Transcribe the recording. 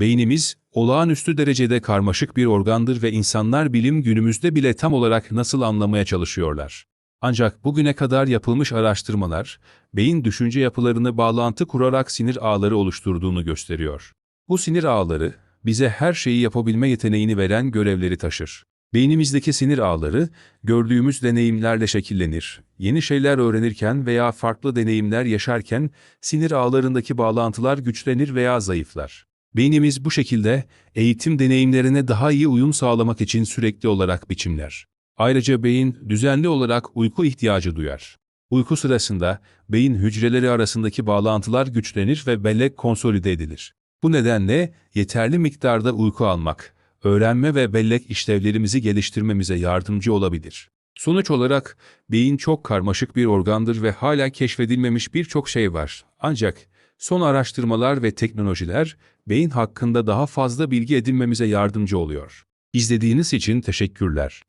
Beynimiz, olağanüstü derecede karmaşık bir organdır ve insanlar bilim günümüzde bile tam olarak nasıl anlamaya çalışıyorlar. Ancak bugüne kadar yapılmış araştırmalar, beyin düşünce yapılarını bağlantı kurarak sinir ağları oluşturduğunu gösteriyor. Bu sinir ağları, bize her şeyi yapabilme yeteneğini veren görevleri taşır. Beynimizdeki sinir ağları, gördüğümüz deneyimlerle şekillenir. Yeni şeyler öğrenirken veya farklı deneyimler yaşarken sinir ağlarındaki bağlantılar güçlenir veya zayıflar. Beynimiz bu şekilde eğitim deneyimlerine daha iyi uyum sağlamak için sürekli olarak biçimler. Ayrıca beyin düzenli olarak uyku ihtiyacı duyar. Uyku sırasında beyin hücreleri arasındaki bağlantılar güçlenir ve bellek konsolide edilir. Bu nedenle yeterli miktarda uyku almak, öğrenme ve bellek işlevlerimizi geliştirmemize yardımcı olabilir. Sonuç olarak beyin çok karmaşık bir organdır ve hala keşfedilmemiş birçok şey var. Ancak son araştırmalar ve teknolojiler beyin hakkında daha fazla bilgi edinmemize yardımcı oluyor. İzlediğiniz için teşekkürler.